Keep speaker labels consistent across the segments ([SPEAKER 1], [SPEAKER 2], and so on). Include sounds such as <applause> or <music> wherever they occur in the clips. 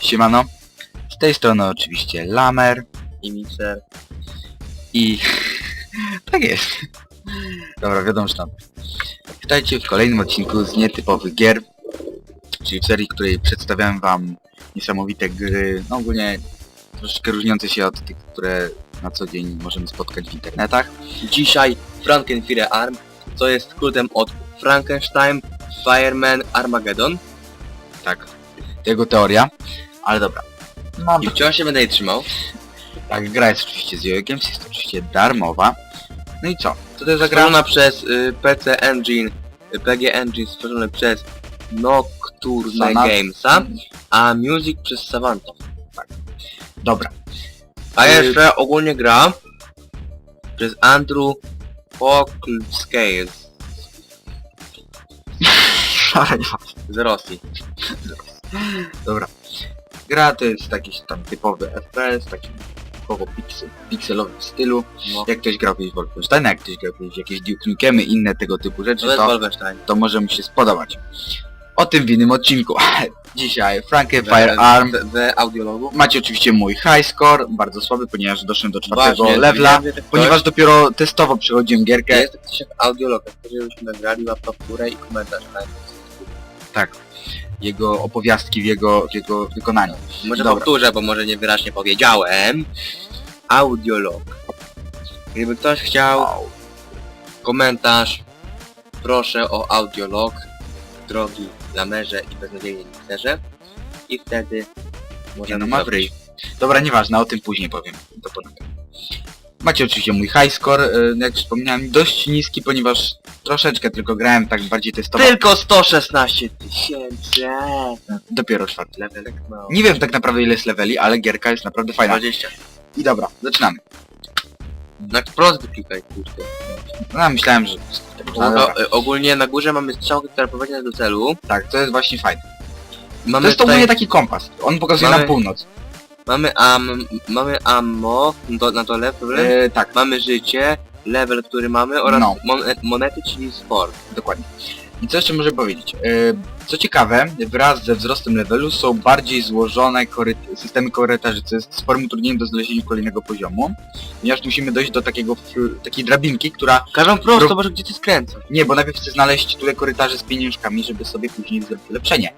[SPEAKER 1] Siemano. Z tej strony oczywiście Lamer
[SPEAKER 2] I mikser.
[SPEAKER 1] i... <laughs> tak jest. Dobra, wiadomo, że tam. Witajcie w kolejnym odcinku z nietypowych gier, czyli w serii, w której przedstawiałem wam niesamowite gry, no ogólnie troszeczkę różniące się od tych, które na co dzień możemy spotkać w internetach.
[SPEAKER 2] Dzisiaj Frankenfire Arm, co jest skrótem od Frankenstein Fireman Armageddon.
[SPEAKER 1] Tak, jego teoria, ale dobra. Mam
[SPEAKER 2] I wciąż się będę jej trzymał.
[SPEAKER 1] Tak, gra jest oczywiście z Jojokiem, jest oczywiście darmowa. No i co? To jest za gra?
[SPEAKER 2] Stworzona przez y, PC Engine, y, PG Engine stworzone przez Nocturne
[SPEAKER 1] Savant.
[SPEAKER 2] Gamesa, a Music przez Savanta.
[SPEAKER 1] Dobra.
[SPEAKER 2] A
[SPEAKER 1] Y-
[SPEAKER 2] jeszcze ogólnie gra przez Andrew Scales <laughs> z Rosji.
[SPEAKER 1] Dobra. Gra to jest jakiś tam typowy FPS, taki typowo pixel, pikselowym stylu.
[SPEAKER 2] No.
[SPEAKER 1] Jak ktoś grał w Wolfensteina, jak ktoś grał w jakieś Duke Nukemy, inne tego typu rzeczy,
[SPEAKER 2] To
[SPEAKER 1] to, to może mu się spodobać. O tym w innym odcinku. <laughs> Dzisiaj Frankenfire Arm.
[SPEAKER 2] W, w audiologu.
[SPEAKER 1] Macie oczywiście mój high score, bardzo słaby, ponieważ doszedłem do czwartego
[SPEAKER 2] Właśnie,
[SPEAKER 1] levela,
[SPEAKER 2] ktoś-
[SPEAKER 1] ponieważ dopiero testowo przechodziłem gierkę.
[SPEAKER 2] Jest coś jak audiolog, żebyśmy nagrali laptop w górę i komentarz. tak?
[SPEAKER 1] Tak. Jego opowiastki w jego, w jego wykonaniu.
[SPEAKER 2] Może
[SPEAKER 1] Dobra.
[SPEAKER 2] powtórzę, bo może niewyraźnie powiedziałem. Audiolog. Gdyby ktoś chciał komentarz, proszę o audiolog, drogi lamerze i beznadziejnie mikserze. I wtedy
[SPEAKER 1] Nie
[SPEAKER 2] możemy
[SPEAKER 1] no, ma
[SPEAKER 2] zrobić.
[SPEAKER 1] Dobra, nieważne, o tym później powiem. To potem. Macie oczywiście mój high score, y, jak wspomniałem, dość niski, ponieważ troszeczkę tylko grałem tak bardziej testowo.
[SPEAKER 2] Tylko 116 tysięcy.
[SPEAKER 1] Dopiero czwarty level.
[SPEAKER 2] Tak.
[SPEAKER 1] Nie wiem tak naprawdę ile jest leveli, ale gierka jest naprawdę fajna.
[SPEAKER 2] 20.
[SPEAKER 1] I dobra, zaczynamy.
[SPEAKER 2] Na prosty klikaj, kurde.
[SPEAKER 1] No myślałem, że...
[SPEAKER 2] No,
[SPEAKER 1] No,
[SPEAKER 2] y, ogólnie na górze mamy strzałkę, która prowadzi nas do celu.
[SPEAKER 1] Tak, to jest właśnie fajne.
[SPEAKER 2] Mamy
[SPEAKER 1] To jest to
[SPEAKER 2] tutaj-
[SPEAKER 1] ogólnie taki kompas. On pokazuje
[SPEAKER 2] Mamy-
[SPEAKER 1] na północ.
[SPEAKER 2] Mamy am, mamy ammo do, na dole, prawda?
[SPEAKER 1] E, tak,
[SPEAKER 2] Mamy życie, level, który mamy oraz
[SPEAKER 1] No.
[SPEAKER 2] mon- monety, czyli sport.
[SPEAKER 1] dokładnie. I co jeszcze może powiedzieć? E, co ciekawe, wraz ze wzrostem levelu są bardziej złożone koryt- systemy korytarzy, co jest sporym utrudnieniem do znalezienia kolejnego poziomu, ponieważ musimy dojść do takiego fl- takiej drabinki, która...
[SPEAKER 2] Każą prosto,
[SPEAKER 1] Pro-
[SPEAKER 2] może gdzie ty skręcasz?
[SPEAKER 1] Nie, bo najpierw chcę znaleźć tyle korytarzy z pieniążkami, żeby sobie później zrobić ulepszenie.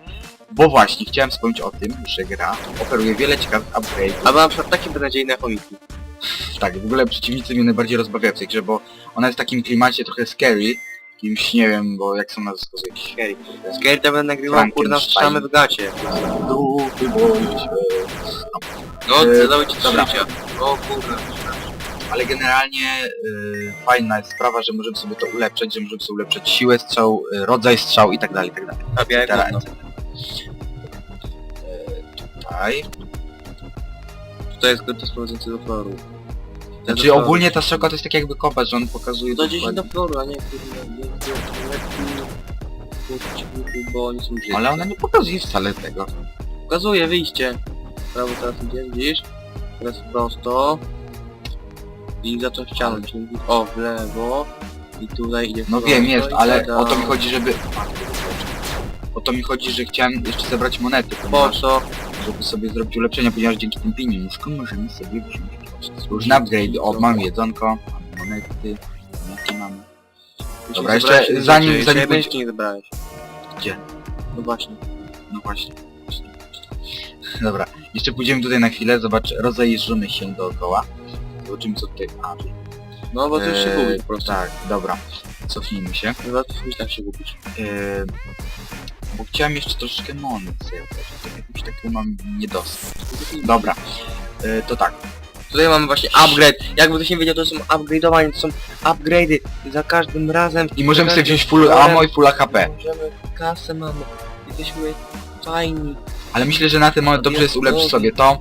[SPEAKER 1] Bo właśnie, chciałem wspomnieć o tym, że gra oferuje wiele ciekawych upgrade'ów.
[SPEAKER 2] Albo na przykład takie beznadziejne chomiki.
[SPEAKER 1] Tak, w ogóle przeciwnicy mnie najbardziej rozbawiają w tej grze, bo ona jest w takim klimacie trochę scary, jakimś, nie wiem, bo jak są nazwy to jakieś scary.
[SPEAKER 2] Scary to będę nagrywał, kurna, strzamy w gacie.
[SPEAKER 1] Duchy boi się.
[SPEAKER 2] No,
[SPEAKER 1] E,
[SPEAKER 2] zadały ci
[SPEAKER 1] dobra.
[SPEAKER 2] O kurna.
[SPEAKER 1] Ale generalnie y, fajna jest sprawa, że możemy sobie to ulepszać, że możemy sobie ulepszać siłę strzał, y, rodzaj strzał i tak dalej, i tak dalej.
[SPEAKER 2] A białe gówno.
[SPEAKER 1] Y, tutaj.
[SPEAKER 2] To jest to jest prowadzący do floru. Ten
[SPEAKER 1] Znaczy
[SPEAKER 2] do floru.
[SPEAKER 1] ogólnie ta strzałka to jest tak jakby kompas, że on pokazuje...
[SPEAKER 2] To 10 do
[SPEAKER 1] dokładnie-
[SPEAKER 2] floru, a nie nie, nie, bo oni są brzydki.
[SPEAKER 1] Ale ona nie pokazuje wcale tego.
[SPEAKER 2] Pokazuje wyjście. Prawo teraz idzie, widzisz? Teraz prosto. I zaczął ścianę, czyli o, w lewo. I tutaj idzie w
[SPEAKER 1] No wiem, jest,
[SPEAKER 2] i
[SPEAKER 1] ale o to mi chodzi, żeby... To mi chodzi, że chciałem jeszcze zebrać monety,
[SPEAKER 2] Po co?
[SPEAKER 1] żeby sobie zrobić ulepszenia, ponieważ dzięki tym pieniążkom możemy sobie wziąć różne upgrade. O, mamy jedzonko, mamy monety, monety mamy. Dobra, jeszcze zanim- zanim
[SPEAKER 2] jeszcze nie zebrałeś.
[SPEAKER 1] Gdzie?
[SPEAKER 2] No właśnie.
[SPEAKER 1] No właśnie. Dobra, jeszcze pójdziemy tutaj na chwilę, zobacz, rozejrzymy się dookoła. Zobaczymy co tutaj... A, tu.
[SPEAKER 2] No bo ty już się
[SPEAKER 1] Eee,
[SPEAKER 2] gubisz po prostu.
[SPEAKER 1] Tak, dobra. Cofnijmy się.
[SPEAKER 2] Chyba już tak się gubisz.
[SPEAKER 1] Eee, bo chciałem jeszcze troszeczkę monet to jakiś taki mam niedosyt. Dobra, eee, to tak.
[SPEAKER 2] Tutaj mamy właśnie upgrade. Jakby ktoś nie wiedział, to są upgrade'owanie, to są upgrade'y za każdym razem.
[SPEAKER 1] I możemy sobie wziąć full ammo i full HP.
[SPEAKER 2] Możemy, kasę mamy. Jesteśmy fajni.
[SPEAKER 1] Ale myślę, że na tym moment dobrze jest ulepszyć sobie to,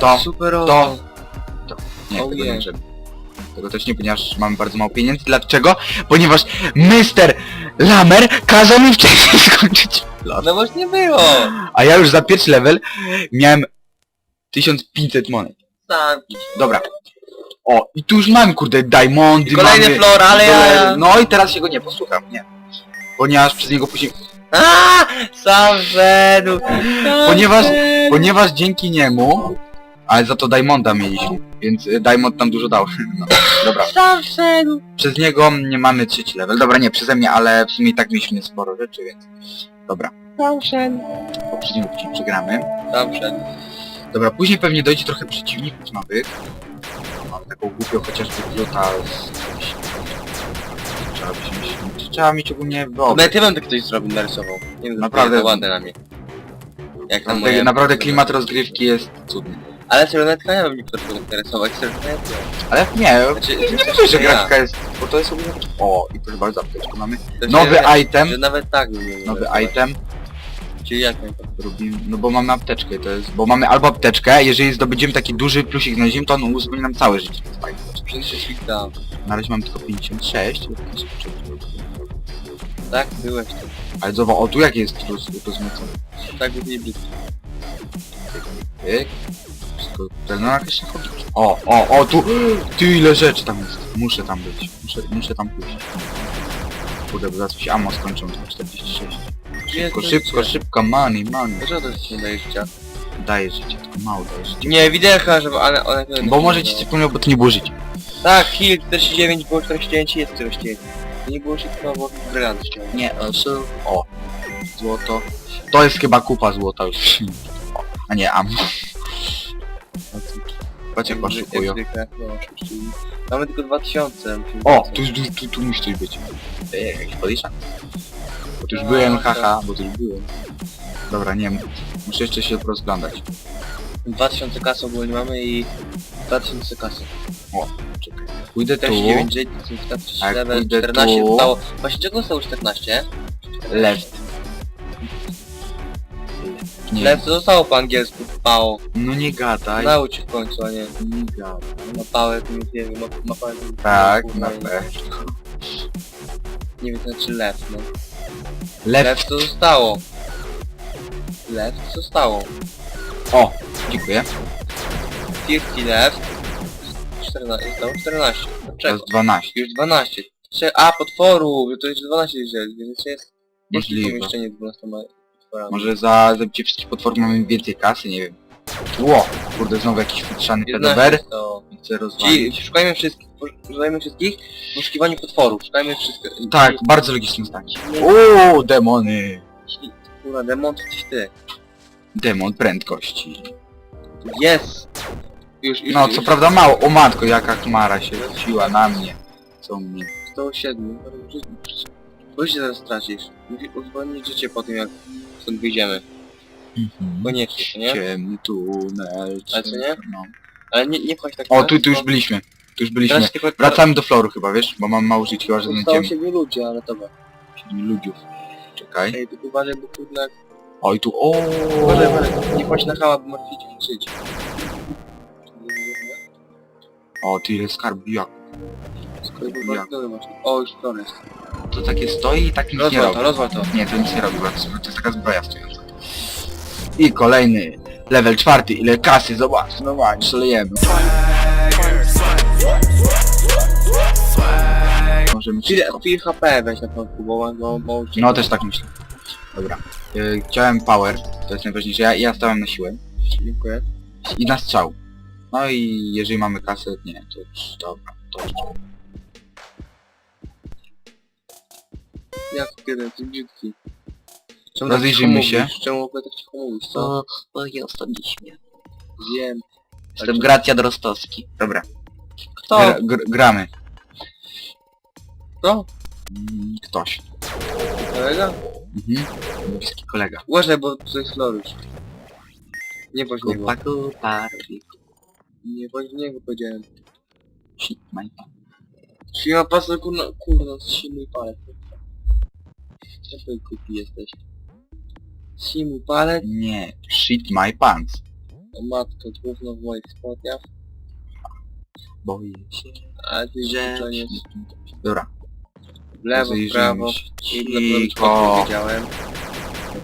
[SPEAKER 1] to,
[SPEAKER 2] Superowo.
[SPEAKER 1] to. nie,
[SPEAKER 2] Oh
[SPEAKER 1] tego
[SPEAKER 2] yeah.
[SPEAKER 1] nie żeby. Tego też nie, ponieważ mamy bardzo mało pieniędzy. Dlaczego? Ponieważ Mr. Lamer kazał mi wcześniej skończyć.
[SPEAKER 2] No właśnie było.
[SPEAKER 1] A ja już za pierwszy level miałem 1500 monet.
[SPEAKER 2] Tak.
[SPEAKER 1] Dobra. O, i tu już mam, kurde, diamondy,
[SPEAKER 2] Kolejny
[SPEAKER 1] mamy...
[SPEAKER 2] flor, ale ja...
[SPEAKER 1] No i teraz się go nie posłucham, nie. Ponieważ przez niego później...
[SPEAKER 2] Aaaa! Sam wszedł! Sam
[SPEAKER 1] Ponieważ-
[SPEAKER 2] wszedł!
[SPEAKER 1] Ponieważ dzięki niemu, ale za to Diamonda mieliśmy, więc y, Diamond nam dużo dał. <laughs> No, dobra.
[SPEAKER 2] Wszedł!
[SPEAKER 1] Przez niego nie mamy trzeci level. Dobra, nie przeze mnie, ale w sumie i tak mieliśmy sporo rzeczy, więc... Dobra,
[SPEAKER 2] Sam wszedł!
[SPEAKER 1] poprzednim odcinku przegramy.
[SPEAKER 2] Wszedł.
[SPEAKER 1] Dobra, później pewnie dojdzie trochę przeciwników nowych. Mamy taką głupią chociażby gluta z... Trzeba, by się mieć, trzeba mieć ogólnie wyobraźnię.
[SPEAKER 2] Netywem to ktoś zrobił, narysował. Nie wiem,
[SPEAKER 1] Naprawdę.
[SPEAKER 2] naprawdę ładne na mnie. Jak na
[SPEAKER 1] Naprawdę,
[SPEAKER 2] moje...
[SPEAKER 1] naprawdę klimat rozgrywki jest cudny.
[SPEAKER 2] Ale seronetka ja bym nie potrafił interesować, seronetka.
[SPEAKER 1] Ale nie,
[SPEAKER 2] Znaczy,
[SPEAKER 1] nie
[SPEAKER 2] znaczy,
[SPEAKER 1] mówię, że
[SPEAKER 2] ja.
[SPEAKER 1] grafika jest... Bo to jest ogólnie... O, i proszę bardzo, apteczkę mamy.
[SPEAKER 2] To się-
[SPEAKER 1] Nowy item.
[SPEAKER 2] Że nawet tak bym nie
[SPEAKER 1] Nowy
[SPEAKER 2] interesował.
[SPEAKER 1] item.
[SPEAKER 2] Czyli jak nie to?
[SPEAKER 1] Robimy, no bo mamy apteczkę, to jest, bo mamy albo apteczkę, jeżeli zdobędziemy taki duży plusik znaleziemy, to on uzupełni nam całe życie. To jest fajne.
[SPEAKER 2] Przecież.
[SPEAKER 1] Na razie mam tylko 56,
[SPEAKER 2] Tak, byłeś tu.
[SPEAKER 1] ale zobacz, o tu jakie jest roz, rozmocone.
[SPEAKER 2] Tak, by nie blisko.
[SPEAKER 1] Pyk. Wszystko, ten no jakieś chodzi. O, o, o, tu, ty ile rzeczy tam jest. Muszę tam być, muszę, muszę tam pójść. Kurde, bo zaraz mi się ammo skończą, to 46. Szybko, szybko, szybko, money, money.
[SPEAKER 2] To ci nie daje życia?
[SPEAKER 1] Daje życie, tylko mało daje życie.
[SPEAKER 2] Nie, widelka, żeby ale one...
[SPEAKER 1] Bo może ci przypomniał, bo to nie było życie.
[SPEAKER 2] Tak, heal 49, było 49 jest 49. To nie było szybko, bo brylant ściągnął.
[SPEAKER 1] Nie, o, so- o, złoto. To jest chyba kupa złota już. O, a nie, am. Patrz jak oszukują.
[SPEAKER 2] Jak zwykle, no oczywiście. Mamy tylko 2000. musimy
[SPEAKER 1] O, tu, tu, tu, tu musi coś być. Ej, jakiś podejrzany. Bo tu już
[SPEAKER 2] A,
[SPEAKER 1] byłem,
[SPEAKER 2] tak.
[SPEAKER 1] haha, bo tu już byłem. Dobra, nie. Muszę jeszcze się rozglądać.
[SPEAKER 2] 2000 kasy ogólnie mamy i 2000 kasy.
[SPEAKER 1] Czekaj. Pójdę tu.
[SPEAKER 2] 49 dzień, 14
[SPEAKER 1] A jak
[SPEAKER 2] level,
[SPEAKER 1] pójdę
[SPEAKER 2] 14
[SPEAKER 1] tu-
[SPEAKER 2] zostało. Właśnie czego zostało 14?
[SPEAKER 1] Left. Nie.
[SPEAKER 2] Left to zostało po angielsku, pało.
[SPEAKER 1] No nie gadaj.
[SPEAKER 2] Naucz się w końcu, a nie
[SPEAKER 1] Nie gadaj.
[SPEAKER 2] ma pałę, to nie wiem, ma, ma pałę. to nie-
[SPEAKER 1] Tak, na
[SPEAKER 2] nie-
[SPEAKER 1] pewno.
[SPEAKER 2] Nie wiem, to znaczy left, no.
[SPEAKER 1] Left.
[SPEAKER 2] Left to zostało. Left to zostało.
[SPEAKER 1] O, dziękuję.
[SPEAKER 2] 50 left. 14, zostało 14.
[SPEAKER 1] To
[SPEAKER 2] Dlaczego?
[SPEAKER 1] jest 12.
[SPEAKER 2] Już 12. Trze- A, potworu! To już 12 jest, więc jeszcze jest...
[SPEAKER 1] Możliwe.
[SPEAKER 2] pomieszczenie z 12 potworami.
[SPEAKER 1] Może za zabicie wszystkich potworów mamy więcej kasy, nie wiem. Ło, kurde, znowu jakiś futrzany
[SPEAKER 2] 11
[SPEAKER 1] pedober.
[SPEAKER 2] to...
[SPEAKER 1] Chcę
[SPEAKER 2] Ci,
[SPEAKER 1] rozwalić.
[SPEAKER 2] szukajmy wszystkich, szukajmy wszystkich w poszukiwaniu potworów. Szukajmy wszystkich.
[SPEAKER 1] Tak, bardzo logiczne zdanie. Uuu, demony.
[SPEAKER 2] Kurwa, demon to coś ty.
[SPEAKER 1] Demon prędkości.
[SPEAKER 2] Jest! Już, już,
[SPEAKER 1] No,
[SPEAKER 2] już.
[SPEAKER 1] co prawda mało. O matko, jaka chmara się rzuciła na mnie. Co mnie.
[SPEAKER 2] 107. Bo się zaraz stracisz. Uzupełnić życie po tym, jak stąd wyjdziemy. Koniecznie, co nie?
[SPEAKER 1] Ciemny tunel.
[SPEAKER 2] Ale co nie?
[SPEAKER 1] No.
[SPEAKER 2] Ale nie, nie wchodź tak
[SPEAKER 1] O, tu, tu już byliśmy. Tu już byliśmy.
[SPEAKER 2] Teraz tylko...
[SPEAKER 1] Wracamy do floru chyba, wiesz? Bo mam mało żyć, chyba że
[SPEAKER 2] Zostało
[SPEAKER 1] znajdziemy
[SPEAKER 2] siedmiu ludzi, ale dobra.
[SPEAKER 1] ludziów. Czekaj.
[SPEAKER 2] Ej, tylko uważaj, bo kurde...
[SPEAKER 1] Oj, tu, o.
[SPEAKER 2] Uważaj, uważaj, nie chodź na hała, bo martwicie mi życie.
[SPEAKER 1] O, ty ile skarb jak.
[SPEAKER 2] Skoro był bardzo właśnie. O, już flor jest.
[SPEAKER 1] To takie stoi i tak nic nie
[SPEAKER 2] Rozwal
[SPEAKER 1] robi.
[SPEAKER 2] to, rozwal to.
[SPEAKER 1] Nie, to nic nie robi, bo to jest taka zbroja stojąca. I kolejny, level czwarty, ile kasy, zobacz, no właśnie, szalejemy. Możemy wszystko.
[SPEAKER 2] chwilę HP weź na początku, bo bo, bo,
[SPEAKER 1] No też tak myślę. Dobra. Yy, chciałem power, to jest najważniejsze, ja, ja stałem na siłę.
[SPEAKER 2] Dziękuję.
[SPEAKER 1] I na strzał. No i jeżeli mamy kasę, nie, to już, dobra, to już.
[SPEAKER 2] Jak kiedy, ty brzydki. Czemu tak
[SPEAKER 1] Rozejrzyjmy
[SPEAKER 2] cicho
[SPEAKER 1] się.
[SPEAKER 2] mówisz? Czemu w ogóle tak cicho mówisz, co?
[SPEAKER 1] o jest odlicznie.
[SPEAKER 2] Wiem.
[SPEAKER 1] Jestem Gracjad Rostowski. Dobra,
[SPEAKER 2] Kto?
[SPEAKER 1] gra, gr, gramy.
[SPEAKER 2] Kto?
[SPEAKER 1] Mm, Ktoś.
[SPEAKER 2] Kolega?
[SPEAKER 1] Mhm. Bliski kolega.
[SPEAKER 2] Uważaj, bo to jest Floruś. Nie bądź niego.
[SPEAKER 1] Kupa, kupa, robi
[SPEAKER 2] Nie bądź niego powiedziałem.
[SPEAKER 1] shit, my pan.
[SPEAKER 2] Siła pasa kurna, kurna, simuj palec. Ty kupi jesteś? Simuj palec?
[SPEAKER 1] Nie, shit my pants.
[SPEAKER 2] O matko, gówno w moich spodniach.
[SPEAKER 1] Boję się,
[SPEAKER 2] A ty
[SPEAKER 1] że... Dobra,
[SPEAKER 2] W lewo, w prawo.
[SPEAKER 1] się.
[SPEAKER 2] I dla
[SPEAKER 1] Cicho.
[SPEAKER 2] wiedziałem.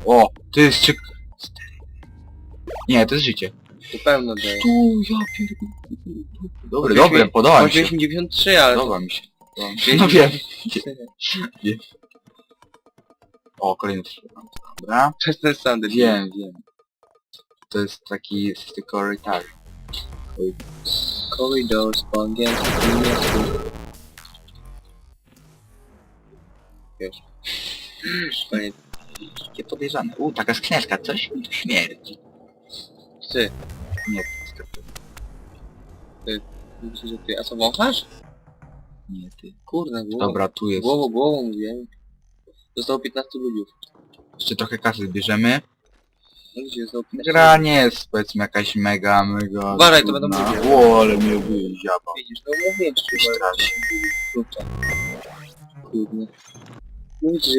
[SPEAKER 1] O, to jest czyk... Nie, to jest życie.
[SPEAKER 2] To pełno daje.
[SPEAKER 1] Tu, ja pierdolę. Dobre, podoba mi się.
[SPEAKER 2] Choćbyśmy 93, ale...
[SPEAKER 1] Podoba mi się. No wiem. O, kolejny fragment. Dobra.
[SPEAKER 2] To jest ten sam debil.
[SPEAKER 1] Wiem, wiem. To jest taki jest tylko korytarz.
[SPEAKER 2] Corridors po angielsku, po niemiecku. Wiesz. Koniec.
[SPEAKER 1] Takie podejrzane. U, taka skrzyneczka, coś mi tu śmierdzi.
[SPEAKER 2] Ty.
[SPEAKER 1] Nie, niestety.
[SPEAKER 2] Myślę, że ty. A co, wąchasz?
[SPEAKER 1] Nie, ty.
[SPEAKER 2] Kurde, głową.
[SPEAKER 1] Dobra, tu jest.
[SPEAKER 2] Głową, głową mówię. Zostało 15 ludzi.
[SPEAKER 1] Jeszcze trochę kasy zbierzemy.
[SPEAKER 2] No gdzie zostało 15
[SPEAKER 1] Gra nie jest powiedzmy jakaś mega, mega...
[SPEAKER 2] Uważaj, to będą
[SPEAKER 1] trudna.
[SPEAKER 2] ludzie.
[SPEAKER 1] O, ale mnie wyziaba.
[SPEAKER 2] Widzisz, no mówię ci,
[SPEAKER 1] Coś traci.
[SPEAKER 2] Kurczę. Kurde. Mówicie,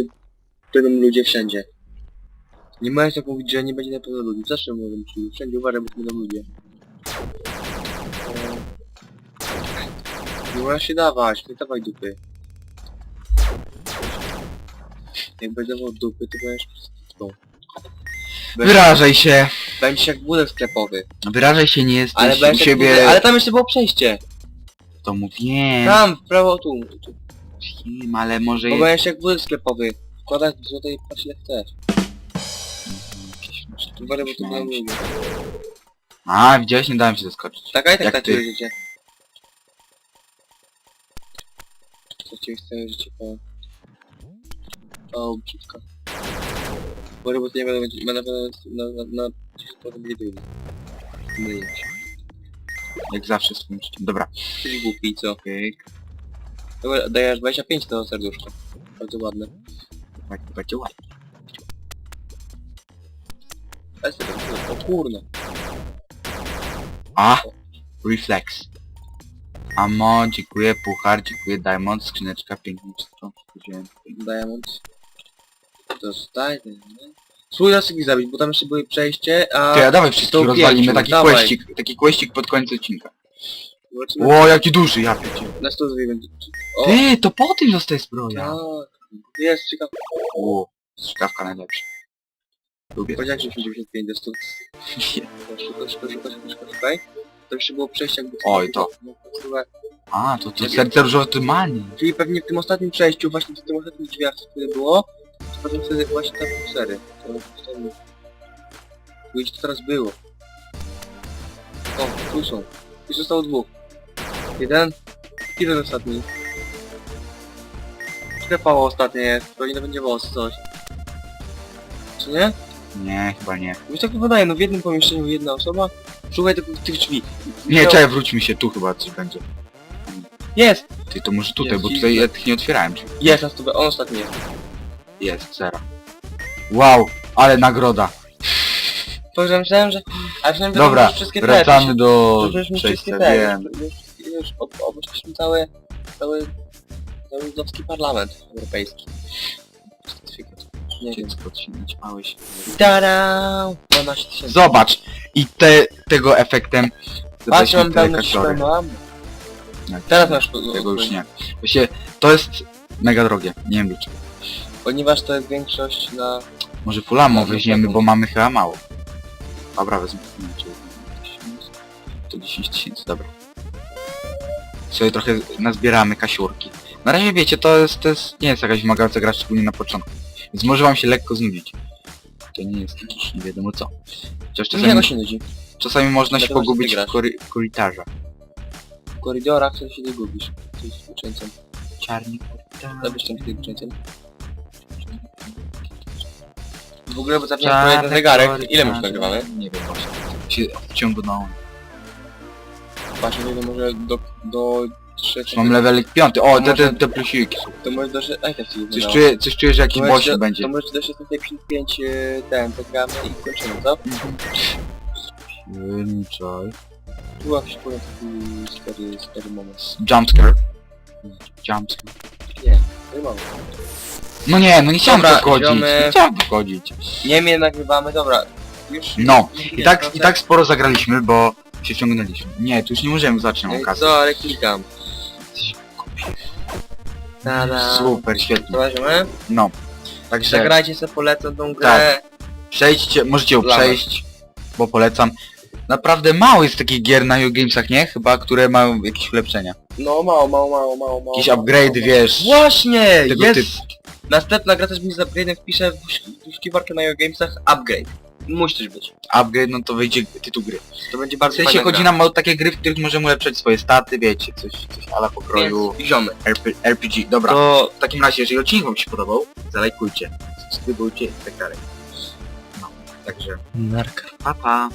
[SPEAKER 2] że będą ludzie wszędzie. Nie możesz tak mówić, że nie będzie na pewno ludzi. Zawsze być ludzie. Wszędzie uważaj, bo będą ludzie. Eee, Nie możesz się dawać, nie dawaj dupy. Jak będę dawał dupy, to będziesz prostytutką.
[SPEAKER 1] Wyrażaj się.
[SPEAKER 2] Będziesz jak budek sklepowy.
[SPEAKER 1] Wyrażaj się, nie jesteś
[SPEAKER 2] Ale
[SPEAKER 1] u
[SPEAKER 2] będziesz jak
[SPEAKER 1] siebie
[SPEAKER 2] budek, ale tam jeszcze było przejście.
[SPEAKER 1] domu. Wiem,
[SPEAKER 2] Tam, w prawo, tu. tu.
[SPEAKER 1] wiem, ale może
[SPEAKER 2] Bo
[SPEAKER 1] jest...
[SPEAKER 2] będziesz jak budek sklepowy. Wkładać złote i płać ile chcesz. Uważaj, bo to było mówię.
[SPEAKER 1] A, widziałeś? Nie dałem się zaskoczyć.
[SPEAKER 2] Tak, a i tak
[SPEAKER 1] Jak
[SPEAKER 2] tak
[SPEAKER 1] ty.
[SPEAKER 2] całe życie. Straciłeś całe życie po... O. Uważaj, bo to nie będę... Będę na... na... na... Potem będzie drugi.
[SPEAKER 1] Jak zawsze z tym życiem. Dobra.
[SPEAKER 2] Jesteś głupi, co?
[SPEAKER 1] Pyk.
[SPEAKER 2] Dobra, dajesz 25 to serduszko. Bardzo ładne.
[SPEAKER 1] Tak, to będzie ładnie.
[SPEAKER 2] Ale serduszko, o kurno.
[SPEAKER 1] A! Reflex. Amo, dziękuję, puchar, dziękuję, diamond, skrzyneczka, pięknie wszystko wziąłem.
[SPEAKER 2] Diamond. Nie? Spróbuj nas ich zabić, bo tam jeszcze były przejście, a...
[SPEAKER 1] Ty, a dawaj wszystkich
[SPEAKER 2] to
[SPEAKER 1] rozwalimy,
[SPEAKER 2] pięciu,
[SPEAKER 1] taki
[SPEAKER 2] dawaj.
[SPEAKER 1] kłeścik, taki kłeścik pod koniec odcinka.
[SPEAKER 2] Zobaczymy,
[SPEAKER 1] O, jaki duży, ja piecie.
[SPEAKER 2] Na stół zrobimy. O,
[SPEAKER 1] Ty, to po tym zostaje zbroja.
[SPEAKER 2] tak. Jest, ciekawe.
[SPEAKER 1] O, strzykawka najlepsza. Lubię.
[SPEAKER 2] Powiedziałem, że 95 do 100. Szukaj, szukaj, szukaj, szukaj, szukaj, szukaj. To jeszcze było przejście jakby...
[SPEAKER 1] Oj, to.
[SPEAKER 2] No, kurwa.
[SPEAKER 1] A, to, to serce różowe to mani.
[SPEAKER 2] Czyli pewnie w tym ostatnim przejściu, właśnie w tym ostatnim drzwiach, które było, potem wtedy właśnie tam był sery. To wtedy... Tu to teraz było. O, tu są. Już zostało dwóch. Jeden. Jeden ostatni. Sklepało ostatnie jest, pewnie będzie boss coś. Czy nie?
[SPEAKER 1] Nie, chyba nie.
[SPEAKER 2] Mi się tak wydaje, no w jednym pomieszczeniu jedna osoba. Szukaj tylko tych drzwi.
[SPEAKER 1] Nie,
[SPEAKER 2] No,
[SPEAKER 1] czekaj, wróćmy się, tu chyba coś będzie.
[SPEAKER 2] Jest!
[SPEAKER 1] Ty, to może tutaj,
[SPEAKER 2] Jest,
[SPEAKER 1] bo
[SPEAKER 2] i-
[SPEAKER 1] tutaj ja tych nie otwierałem.
[SPEAKER 2] Jest na stówę, on ostatni jest.
[SPEAKER 1] Jest, zero. Wow, ale nagroda.
[SPEAKER 2] To, że myślałem, że... A przynajmniej
[SPEAKER 1] Dobra,
[SPEAKER 2] już wszystkie te,
[SPEAKER 1] wracamy do
[SPEAKER 2] To już mi wszystkie
[SPEAKER 1] przejścia,
[SPEAKER 2] te,
[SPEAKER 1] wiem.
[SPEAKER 2] już, już, już ob- obeszliśmy cały, cały, cały żydowski parlament europejski. Certyfikat. Nie wiem.
[SPEAKER 1] Dziecko.
[SPEAKER 2] Tada! 12 tysięcy.
[SPEAKER 1] Zobacz! I te, tego efektem...
[SPEAKER 2] Patrz, mam
[SPEAKER 1] te
[SPEAKER 2] pełno
[SPEAKER 1] kasiory.
[SPEAKER 2] mam.
[SPEAKER 1] Nie,
[SPEAKER 2] Teraz masz...
[SPEAKER 1] Tego już nie. Właśnie, to jest mega drogie. Nie wiem dlaczego.
[SPEAKER 2] Ponieważ to jest większość na...
[SPEAKER 1] Może fulamo weźmiemy, bo mamy chyba mało. Dobra, wezmę. Nie, czy- To 10 tysięcy, dobra. Sobie trochę nazbieramy kasiurki. Na razie wiecie, to jest, to jest, nie jest jakaś wymagająca gra, szczególnie na początku. Więc może wam się lekko znudzić. To nie jest jakiś nie wiadomo co. Chociaż czasami,
[SPEAKER 2] się nudzi?
[SPEAKER 1] czasami można się
[SPEAKER 2] Dlatego, że ty
[SPEAKER 1] pogubić w
[SPEAKER 2] grasz.
[SPEAKER 1] kory korytarzach.
[SPEAKER 2] W koridorach to się nie gubisz. To jest uczeńcem.
[SPEAKER 1] Czarny korytarz.
[SPEAKER 2] Zabierz tam kiedy uczeńcem. W ogóle, bo zapomniałem powiedzieć na zegarek. Ile my już nagrywamy?
[SPEAKER 1] Nie wiem właśnie. Się wciągnąłem.
[SPEAKER 2] Właśnie, nie wiem, może do... do... trzech-
[SPEAKER 1] Mam level 5. O, te, te, te plusiki są.
[SPEAKER 2] To może do... sze- Ej, tak ci
[SPEAKER 1] Coś czuję, coś czuję, że jakiś
[SPEAKER 2] To
[SPEAKER 1] boss będzie.
[SPEAKER 2] To może do 16.55 e, ten, zagramy i kończymy, co?
[SPEAKER 1] Święczaj.
[SPEAKER 2] Tu jakiś powiem taki stary, stary moment.
[SPEAKER 1] Jumpscare. Jumpscare.
[SPEAKER 2] Nie, nie mamy.
[SPEAKER 1] No nie, no nie chciałem
[SPEAKER 2] Dobra, ziomy.
[SPEAKER 1] Nie chciałem wychodzić.
[SPEAKER 2] Nie mnie nagrywamy, dobra. Już...
[SPEAKER 1] No,
[SPEAKER 2] już
[SPEAKER 1] I
[SPEAKER 2] nie,
[SPEAKER 1] tak,
[SPEAKER 2] proszę.
[SPEAKER 1] i tak sporo zagraliśmy, bo się ciągnęliśmy. Nie, tu już nie możemy zacząć
[SPEAKER 2] Ej, co, ale klikam. Tada.
[SPEAKER 1] Super, świetnie.
[SPEAKER 2] Zobaczymy.
[SPEAKER 1] No. Także
[SPEAKER 2] Zagrajcie sobie, polecam tą grę.
[SPEAKER 1] Tak. przejdźcie, możecie ją
[SPEAKER 2] Dla
[SPEAKER 1] przejść, bo polecam. Naprawdę mało jest takich gier na Gamesach, nie? Chyba, które mają jakieś ulepszenia.
[SPEAKER 2] No mało, mało, mało, mało, mało.
[SPEAKER 1] Jakieś
[SPEAKER 2] mało.
[SPEAKER 1] wiesz.
[SPEAKER 2] Właśnie!
[SPEAKER 1] tego
[SPEAKER 2] Jest! Następna gra też będzie z upgrade'em, wpiszę w wysz- w wyszukiwarkę na Gamesach upgrade. Musi coś być.
[SPEAKER 1] Upgrade, no to wyjdzie tytuł gry.
[SPEAKER 2] To będzie
[SPEAKER 1] W
[SPEAKER 2] bardzo
[SPEAKER 1] sensie
[SPEAKER 2] fajna
[SPEAKER 1] chodzi
[SPEAKER 2] gra.
[SPEAKER 1] nam o takie gry, w których możemy ulepszać swoje staty, wiecie, coś, coś ala pokroju
[SPEAKER 2] ziomy.
[SPEAKER 1] RP, RPG. Dobra,
[SPEAKER 2] To
[SPEAKER 1] w takim razie, jeżeli odcinek wam się podobał, zalajkujcie, subskrybujcie i tak dalej. No, także
[SPEAKER 2] narka.
[SPEAKER 1] pa pa!